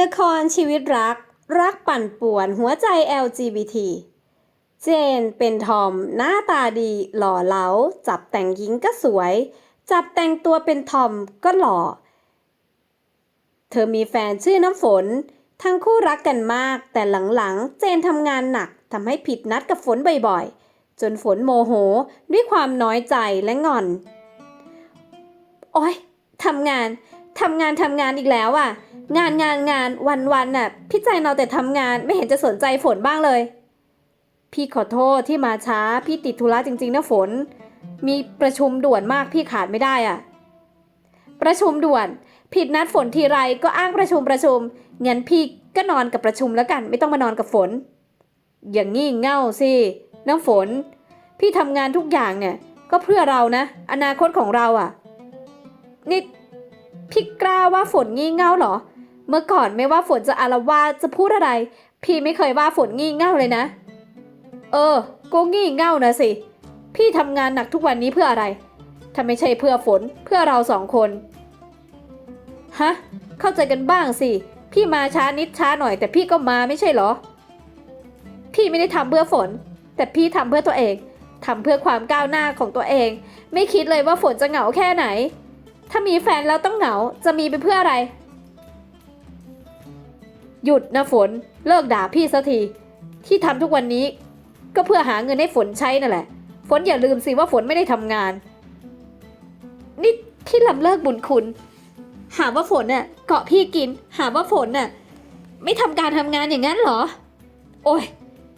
ละครชีวิตรัก รักปั่นป่วนหัวใจ LGBT เจนเป็นทอม หน้าตาดีหล่อเหลา จับแต่งหญิงก็สวย จับแต่งตัวเป็นทอมก็หล่อ เธอมีแฟนชื่อน้ำฝน ทั้งคู่รักกันมาก แต่หลังๆ เจนทำงานหนักทำให้ผิดนัดกับฝนบ่อยๆ จนฝนโมโหด้วยความน้อยใจและงอน โอ๊ยทำงานทำงานทำงานอีกแล้วอะ งานงานงานวันวันน่ะ พี่ใจเราแต่ทำงานไม่เห็นจะสนใจฝนบ้างเลย พี่ขอโทษที่มาช้า พี่ติดธุระจริง ๆ นะฝน มีประชุมด่วนมากพี่ขาดไม่ได้อะ ประชุมด่วน ผิดนัดฝนทีไรก็อ้างประชุมประชุมงั้นพี่ก็นอนกับประชุมแล้วกัน ไม่ต้องมานอนกับฝน อย่างงี้เง่าสิน้ำฝน พี่ทำงานทุกอย่างเนี่ย ก็เพื่อเรานะ อนาคตของเราอะนี่พี่กล้าว่าฝนงี่เง่าเหรอ เมื่อก่อนไม่ว่าฝนจะอารวาสจะพูดอะไร พี่ไม่เคยว่าฝนงี่เง่าเลยนะ เออก็งี่เง่านะสิ พี่ทำงานหนักทุกวันนี้เพื่ออะไรถ้าไม่ใช่เพื่อฝนเพื่อเราสองคน ฮะ เข้าใจกันบ้างสิ พี่มาช้านิดช้าหน่อยแต่พี่ก็มาไม่ใช่เหรอ พี่ไม่ได้ทำเพื่อฝน แต่พี่ทำเพื่อตัวเองทำเพื่อความก้าวหน้าของตัวเอง ไม่คิดเลยว่าฝนจะเหงาแค่ไหน ถ้ามีแฟนแล้วต้องเหงาจะมีไปเพื่ออะไร หยุดนะฝนเลิกด่าพี่สักที ที่ทำทุกวันนี้ ก็เพื่อหาเงินให้ฝนใช้นั่นแหละ ฝนอย่าลืมสิว่าฝนไม่ได้ทำงาน นี่พี่ลำเลิกบุญคุณ หาว่าฝนน่ะเกาะพี่กิน หาว่าฝนน่ะไม่ทำการทำงานอย่างนั้นเหรอ โอ้ย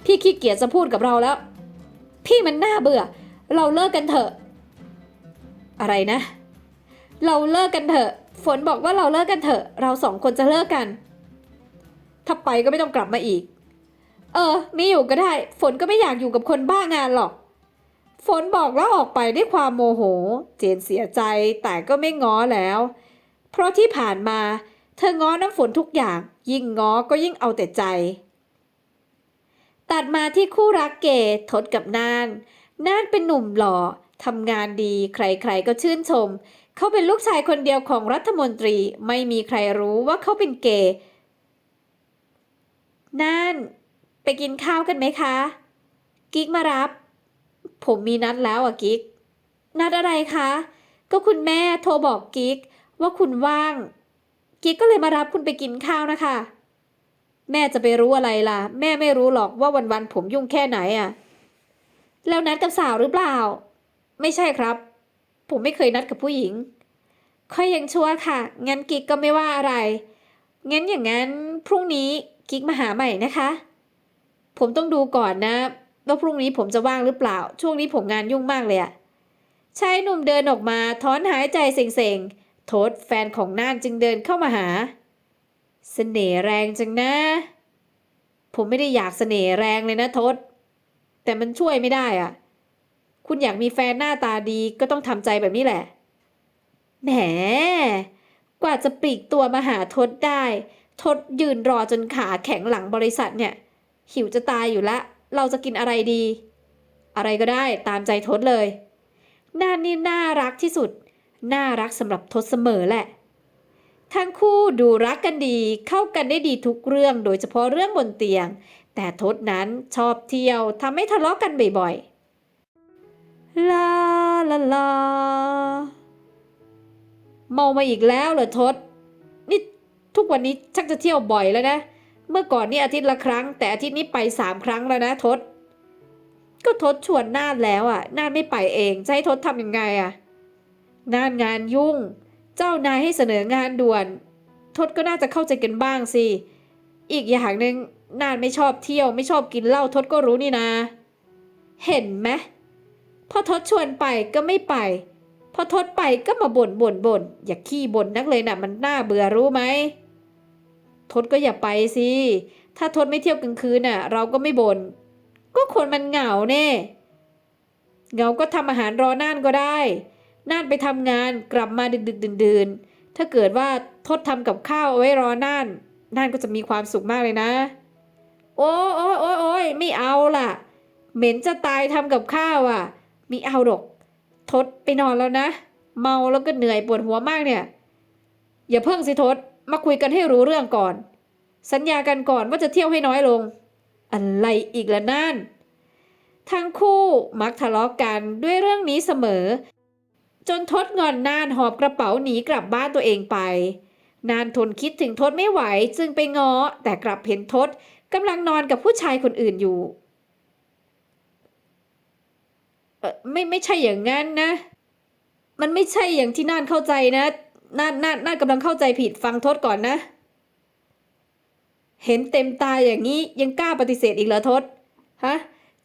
พี่ขี้เกียจจะพูดกับเราแล้ว พี่มันน่าเบื่อ เราเลิกกันเถอะ อะไรนะ เราเลิกกันเถอะ ฝนบอกว่าเราเลิกกันเถอะ เราสองคนจะเลิกกัน ถ้าไปก็ไม่ต้องกลับมาอีก เออ ไม่อยู่ก็ได้ ฝนก็ไม่อยากอยู่กับคนบ้างานหรอก ฝนบอกแล้วออกไปด้วยความโมโห เจนเสียใจแต่ก็ไม่ง้อแล้ว เพราะที่ผ่านมา เธอง้อน้ำฝนทุกอย่าง ยิ่งง้อก็ยิ่งเอาแต่ใจ ตัดมาที่คู่รักเกย์ทศกับนาน นานเป็นหนุ่มหล่อทำงานดีใครๆก็ชื่นชม เขาเป็นลูกชายคนเดียวของรัฐมนตรีไม่มีใครรู้ว่าเขาเป็นเกย์ น่านไปกินข้าวกันไหมคะ กิ๊กมารับ ผมมีนัดแล้วอะกิ๊ก นัดอะไรคะ ก็คุณแม่โทรบอกกิ๊กว่าคุณว่าง กิ๊กก็เลยมารับคุณไปกินข้าวนะคะ แม่จะไปรู้อะไรล่ะ แม่ไม่รู้หรอกว่าวันๆผมยุ่งแค่ไหนอะ แล้วนัดกับสาวหรือเปล่า ไม่ใช่ครับ ผมไม่เคยนัดกับผู้หญิง ค่อยยังชั่วค่ะ งั้นกิ๊กก็ไม่ว่าอะไร งั้นอย่างนั้นพรุ่งนี้ กิ๊กมาหาใหม่นะคะ ผมต้องดูก่อนนะว่าพรุ่งนี้ผมจะว่างหรือเปล่า ช่วงนี้ผมงานยุ่งมากเลยอะชายหนุ่มเดินออกมาถอนหายใจเซ็งๆ โทษแฟนของน่านจึงเดินเข้ามาหา เสน่ห์แรงจังนะ ผมไม่ได้อยากเสน่ห์แรงเลยนะทศ แต่มันช่วยไม่ได้อะคุณอยากมีแฟนหน้าตาดีก็ต้องทำใจแบบนี้แหละ แหม กว่าจะปลีกตัวมาหาทศได้ ทศยืนรอจนขาแข็งหลังบริษัทเนี่ย หิวจะตายอยู่ละ เราจะกินอะไรดี อะไรก็ได้ตามใจทศเลยน่านนี่น่ารักที่สุด น่ารักสำหรับทศเสมอแหละ ทั้งคู่ดูรักกันดีเข้ากันได้ดีทุกเรื่องโดยเฉพาะเรื่องบนเตียง แต่ทศนั้นชอบเที่ยวทำให้ทะเลาะกันบ่อยๆ ลาลาลาเมามาอีกแล้วเหรอทศ ทุกวันนี้ชักจะเที่ยวบ่อยแล้วนะ เมื่อก่อนนี่อาทิตย์ละครั้ง แต่อาทิตย์นี้ไปสามครั้งแล้วนะทศ ก็ทศชวนน่านแล้วอะน่านไม่ไปเองจะให้ทศทำยังไงอะน่านงานยุ่ง เจ้านายให้เสนองานด่วน ทศก็น่าจะเข้าใจกันบ้างสิ อีกอย่างหนึ่งน่านไม่ชอบเที่ยวไม่ชอบกินเหล้าทศก็รู้นี่นะเห็นไหมพอทศชวนไปก็ไม่ไป พอทศไปก็มาบ่นบ่นบ่นอย่าขี้บ่นนักเลยนะ่ะมันน่าเบื่อรู้ไหม ทศก็อย่าไปสิ ถ้าทศไม่เที่ยวกลางคืนน่ะ เราก็ไม่บน่น ก็คนมันเหงาเน่ เหงาก็ทำอาหารรอน่านก็ได้ น่านไปทำงานกลับมาดึกดึกดื่นดื่นๆถ้าเกิดว่าทศทำกับข้าวเอาไว้รอน่าน น่านก็จะมีความสุขมากเลยนะ โอ้โอ้โอ้โอ้ยไม่เอาล่ะ เหม็นจะตายทำกับข้าวอะม่เอาหรอก ทศไปนอนแล้วนะ เมาแล้วก็เหนื่อยปวดหัวมากเนี่ย อย่าเพิ่งสิทศ มาคุยกันให้รู้เรื่องก่อน สัญญากันก่อนว่าจะเที่ยวให้น้อยลง อะไรอีกละนั่น ทั้งคู่มักทะเลาะกันด้วยเรื่องนี้เสมอ จนทดงอนน่านหอบกระเป๋าหนีกลับบ้านตัวเองไปนานทนคิดถึงทศไม่ไหวจึงไปง้อ แต่กลับเห็นทศกำลังนอนกับผู้ชายคนอื่นอยู่เออไม่ไม่ใช่อย่างนั้นนะ มันไม่ใช่อย่างที่น่านเข้าใจนะ น่านน่านน่ากำลังเข้าใจผิดฟังทศก่อนนะ เห็นเต็มตาอย่างนี้ยังกล้าปฏิเสธอีกเหรอทศฮะ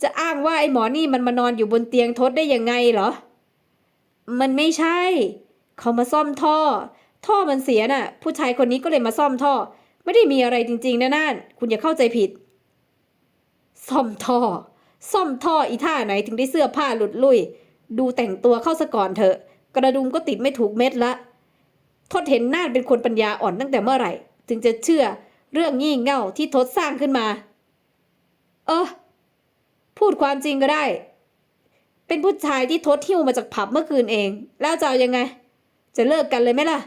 จะอ้างว่าไอ้หมอนี่มันมานอนอยู่บนเตียงทศได้ยังไงเหรอ มันไม่ใช่ เขามาซ่อมท่อ ท่อมันเสียน่ะ ผู้ชายคนนี้ก็เลยมาซ่อมท่อ ไม่ได้มีอะไรจริงๆนะน่านคุณอย่าเข้าใจผิด ซ่อมท่อ ซ่อมท่ออีท่าไหนถึงได้เสื้อผ้าหลุดลุ่ย ดูแต่งตัวเข้าซะก่อนเถอะ กระดุมก็ติดไม่ถูกเม็ดละ ทศเห็นนานเป็นคนปัญญาอ่อนตั้งแต่เมื่อไหร่ ถึงจะเชื่อเรื่องงี่เง่าที่ทศสร้างขึ้นมา เออ พูดความจริงก็ได้ เป็นผู้ชายที่ทศหิ้วมาจากผับเมื่อคืนเอง แล้วจะเอายังไง จะเลิกกันเลยไหมล่ะ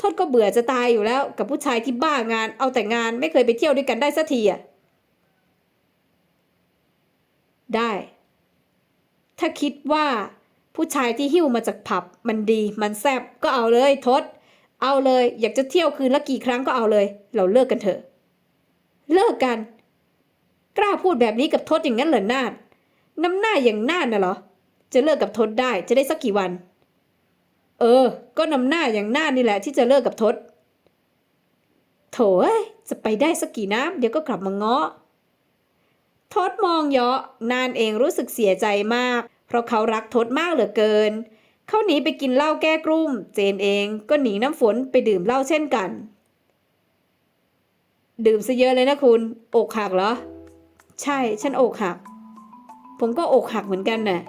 ทศก็เบื่อจะตายอยู่แล้ว กับผู้ชายที่บ้างาน เอาแต่งานไม่เคยไปเที่ยวด้วยกันได้สักทีอะ ได้ ถ้าคิดว่าผู้ชายที่หิ้วมาจากผับ มันดีมันแซบก็เอาเลยทศ เอาเลย อยากจะเที่ยวคืนละกี่ครั้งก็เอาเลย เราเลิกกันเถอะ เลิกกัน กล้าพูดแบบนี้กับทศอย่างนั้นเหรอนาดน้ำหน้าอย่างนาดน่ะเหรอ จะเลิกกับทศได้จะได้สักกี่วัน เออ ก็น้ำหน้าอย่างนาดนี่แหละที่จะเลิกกับทศโถอ้ยจะไปได้สักกี่น้ำเดี๋ยวก็กลับมาเง้อทศมองเยาะนานเองรู้สึกเสียใจมาก เพราะเขารักทศมากเหลือเกิน เขาหนีไปกินเหล้าแก้กลุ้มเจนเองก็หนีน้ำฝนไปดื่มเหล้าเช่นกัน ดื่มซะเยอะเลยนะคุณ อกหักเหรอ ใช่ ฉันอกหัก ผมก็อกหักเหมือนกันน่ะ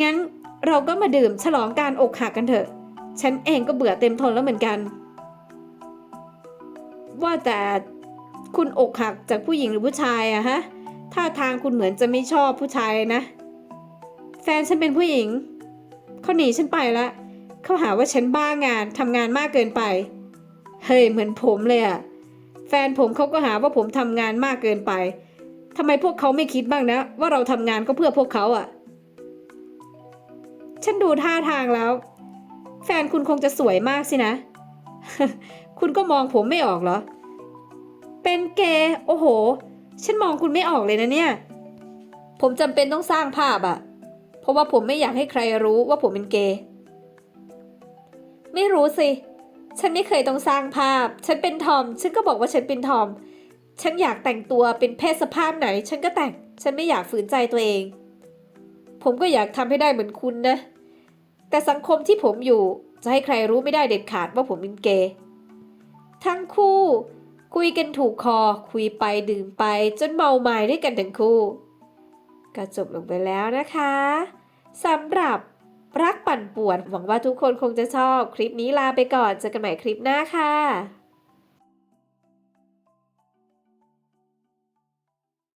งั้นเราก็มาดื่มฉลองการอกหักกันเถอะ ฉันเองก็เบื่อเต็มทนแล้วเหมือนกัน ว่าแต่คุณอกหักจากผู้หญิงหรือผู้ชายอะฮะ ท่าทางคุณเหมือนจะไม่ชอบผู้ชายนะ แฟนฉันเป็นผู้หญิง เขาหนีฉันไปละเขาหาว่าฉันบ้างานทำงานมากเกินไป เฮ้ยเหมือนผมเลยอะแฟนผมเขาก็หาว่าผมทำงานมากเกินไปทำไมพวกเขาไม่คิดบ้างนะ ว่าเราทำงานก็เพื่อพวกเขาอะฉันดูท่าทางแล้ว แฟนคุณคงจะสวยมากสินะ คุณก็มองผมไม่ออกเหรอ เป็นเกย์โอ้โห ฉันมองคุณไม่ออกเลยนะเนี่ย ผมจำเป็นต้องสร้างภาพอะ เพราะว่าผมไม่อยากให้ใครรู้ว่าผมเป็นเกย์ไม่รู้สิ ฉันไม่เคยต้องสร้างภาพ ฉันเป็นทอม ฉันก็บอกว่าฉันเป็นทอม ฉันอยากแต่งตัวเป็นเพศสภาพไหน ฉันก็แต่ง ฉันไม่อยากฝืนใจตัวเอง ผมก็อยากทำให้ได้เหมือนคุณนะ แต่สังคมที่ผมอยู่จะให้ใครรู้ไม่ได้เด็ดขาดว่าผมเป็นเกย์ทั้งคู่ คุยกันถูกคอ คุยไปดื่มไปจนเมาไม้ด้วยกันทั้งคู่ ก็จบลงไปแล้วนะคะสำหรับรักปั่นป่วน หวังว่าทุกคนคงจะชอบคลิปนี้ลาไปก่อนเจอกันใหม่คลิปหน้าค่ะ